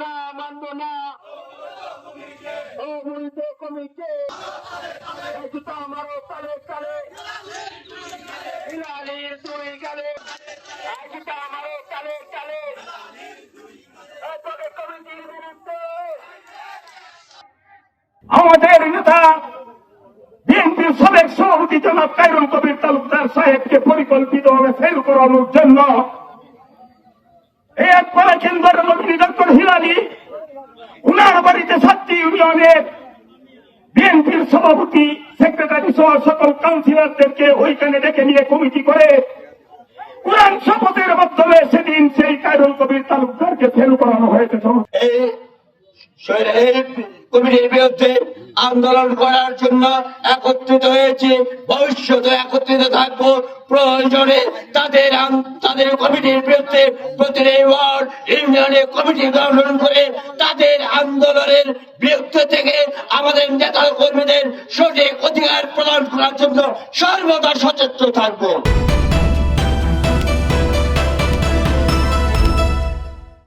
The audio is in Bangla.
না, মানব না। অবৈধ কমিটি একতা মারো তালে কালে হিলালির দুই গালে একতা মারো তালে কালে তবে কমিটির আমাদের নেতা, বিএনপির সাবেক সভাপতি জনাব কাইরুল কবির তালুকদার সাহেবকে পরিকল্পিতভাবে ফেল করানোর জন্য এই এক কেন্দ্র হিলালি, উনার বাড়িতে সাতটি ইউনিয়নের বিএনপির সভাপতি, সেক্রেটারি সহ সকল কাউন্সিলরদেরকে ওইখানে ডেকে নিয়ে কমিটি করে কোরআন শপথের মাধ্যমে সেদিন সেই কায়রুল কবির তালুকদারকে ফেল করানো হয়েছে। এই আন্দোলন করার জন্য একত্রিত হয়েছে। ভবিষ্যতে একত্রিত থাকব। প্রয়োজনে তাদের তাদের কমিটির বিরুদ্ধে প্রতিটি ইউনিয়নে কমিটি গঠন করে তাদের আন্দোলনের বিরুদ্ধে থেকে আমাদের নেতা কর্মীদের সঠিক অধিকার প্রদান করার জন্য সর্বদা সচেষ্ট থাকব।